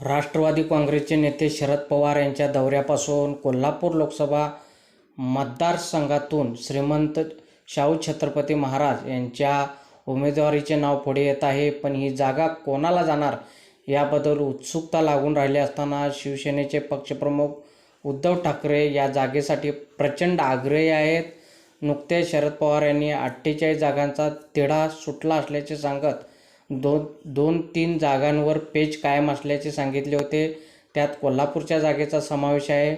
राष्ट्रवादी काँग्रेसचे नेते शरद पवार यांच्या दौऱ्यापासून कोल्हापूर लोकसभा मतदारसंघातून श्रीमंत शाहू छत्रपती महाराज यांच्या उमेदवारीचे नाव पुढे येत आहे. पण ही जागा कोणाला जाणार याबद्दल उत्सुकता लागून राहिली असताना शिवसेनेचे पक्षप्रमुख उद्धव ठाकरे या जागेसाठी प्रचंड आग्रही आहेत. नुकतेच शरद पवार यांनी अठ्ठेचाळीस जागांचा तिढा सुटला असल्याचे सांगत दोन दोन तीन जागांवर पेच कायम असल्याचे सांगितले होते. त्यात कोल्हापूरच्या जागेचा समावेश आहे.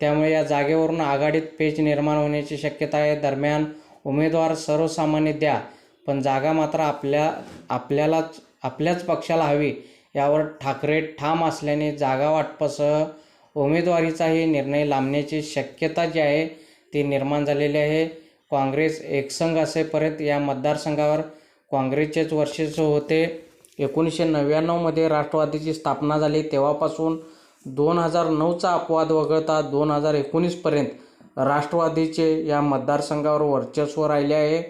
त्यामुळे या जागेवरून आघाडीत पेच निर्माण होण्याची शक्यता आहे. दरम्यान उमेदवार सर्वसामान्य द्या पण जागा मात्र आपल्या आपल्यालाच आपल्याच पक्षाला हवी यावर ठाकरे ठाम असल्याने जागा वाटपासह उमेदवारीचाही निर्णय लांबण्याची शक्यता जी आहे ती निर्माण झालेली आहे. काँग्रेस एकसंघ असेपर्यंत या मतदारसंघावर काँग्रेसचेच वर्चस्व होते. एकोणीसशे नव्याण्णवमध्ये राष्ट्रवादीची स्थापना झाली. तेव्हापासून दोन हजार नऊचा अपवाद वगळता दोन हजार एकोणीसपर्यंत राष्ट्रवादीचे या मतदारसंघावर वर्चस्व राहिले आहे.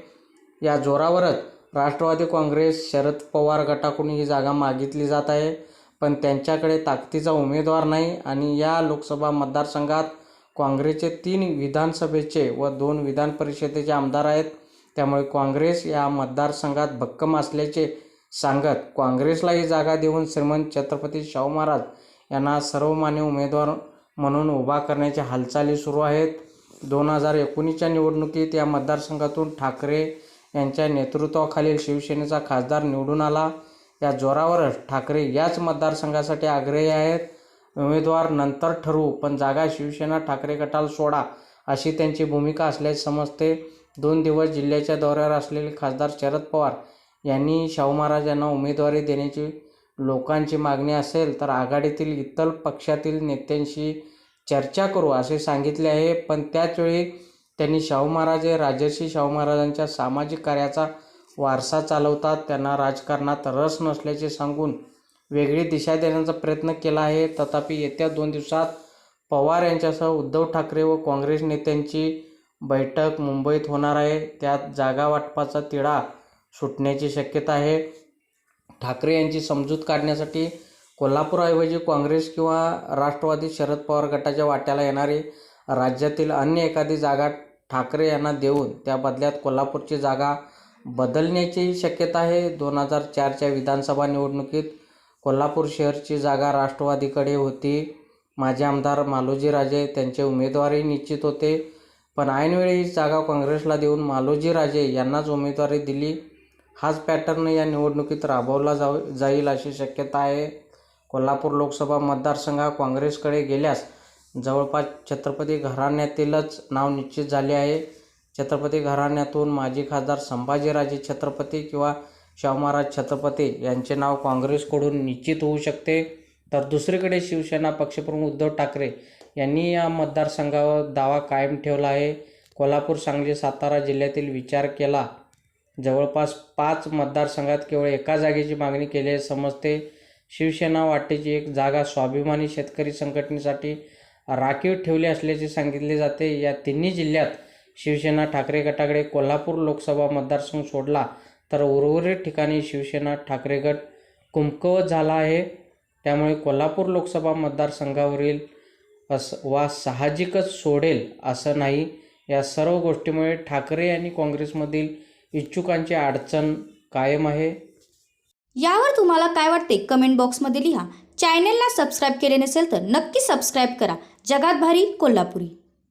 या जोरावरच राष्ट्रवादी काँग्रेस शरद पवार गटाकडून ही जागा मागितली जात आहे. पण त्यांच्याकडे ताकदीचा उमेदवार नाही आणि या लोकसभा मतदारसंघात काँग्रेसचे तीन विधानसभेचे व दोन विधान परिषदेचे आमदार आहेत. त्यामुळे काँग्रेस या मतदारसंघात भक्कम असल्याचे सांगत काँग्रेसला ही जागा देऊन श्रीमंत छत्रपती शाहू महाराज यांना सर्वमान्य उमेदवार म्हणून उभा करण्याच्या हालचाली सुरू आहेत. दोन हजार एकोणीसच्या निवडणुकीत या मतदारसंघातून ठाकरे यांच्या नेतृत्वाखालील शिवसेनेचा खासदार निवडून आला. या जोरावरच ठाकरे याच मतदारसंघासाठी आग्रही आहेत. उमेदवार नंतर ठरवू पण जागा शिवसेना ठाकरे गटाला सोडा अशी त्यांची भूमिका असल्याचे समजते. दोन दिवस जिल्ह्याच्या दौऱ्यावर असलेले खासदार शरद पवार यांनी शाहू महाराज यांना उमेदवारी देण्याची लोकांची मागणी असेल तर आघाडीतील इतर पक्षातील नेत्यांशी चर्चा करू असे सांगितले आहे. पण त्याचवेळी त्यांनी शाहू महाराज हे राजर्षी शाहू महाराजांच्या सामाजिक कार्याचा वारसा चालवतात. त्यांना राजकारणात रस नसल्याचे सांगून वेगळी दिशा देण्याचा प्रयत्न केला आहे. तथापि येत्या दोन दिवसात पवार यांच्यासह उद्धव ठाकरे व काँग्रेस नेत्यांची बैठक मुंबईत होणार आहे. त्यात जागा वाटपाचा तिढा सुटण्याची शक्यता आहे. ठाकरे यांची समजूत काढण्यासाठी कोल्हापूरऐवजी काँग्रेस किंवा राष्ट्रवादी शरद पवार गटाच्या वाट्याला येणारी राज्यातील अन्य एखादी जागा ठाकरे यांना देऊन त्या बदल्यात कोल्हापूरची जागा बदलण्याची शक्यता आहे. दोन हजार चारच्या विधानसभा निवडणुकीत कोल्हापूर शहरची जागा राष्ट्रवादीकडे होती. माजी आमदार मालोजी राजे त्यांचे उमेदवारही निश्चित होते. पण ऐनवेळी ही जागा काँग्रेसला देऊन मालोजी राजे यांनाच उमेदवारी दिली. हाच पॅटर्न या निवडणुकीत राबवला जाऊ जाईल अशी शक्यता आहे. कोल्हापूर लोकसभा मतदारसंघ हा काँग्रेसकडे गेल्यास जवळपास छत्रपती घराण्यातीलच नाव निश्चित झाले आहे. छत्रपती घराण्यातून माजी खासदार संभाजीराजे छत्रपती किंवा शाहू महाराज छत्रपती यांचे नाव काँग्रेसकडून निश्चित होऊ शकते. तर दुसरीकडे शिवसेना पक्षप्रमुख उद्धव ठाकरे यांनी या मतदारसंघावर दावा कायम ठेवला आहे. कोल्हापूर सांगली सातारा जिल्ह्यातील विचार केला. जवळपास पाच मतदारसंघात केवळ एका जागेची मागणी केली समजते शिवसेना वाटेची एक जागा स्वाभिमानी शेतकरी संघटनेसाठी राखीव ठेवली असल्याचे सांगितले जाते. या तिन्ही जिल्ह्यात शिवसेना ठाकरे गटाकडे कोल्हापूर लोकसभा मतदारसंघ सोडला तर उर्वरित ठिकाणी शिवसेना ठाकरे गट कुमकवत झाला आहे. त्यामुळे कोल्हापूर लोकसभा मतदारसंघावरील अस वा साहजिकच सोडेल असं नाही. या सर्व गोष्टीमुळे ठाकरे आणि काँग्रेसमधील इच्छुकांची अडचण कायम आहे. यावर तुम्हाला काय वाटते? कमेंट बॉक्समध्ये लिहा. चॅनेलला सबस्क्राईब केले नसेल तर नक्की सबस्क्राईब करा. जगात भारी कोल्हापुरी.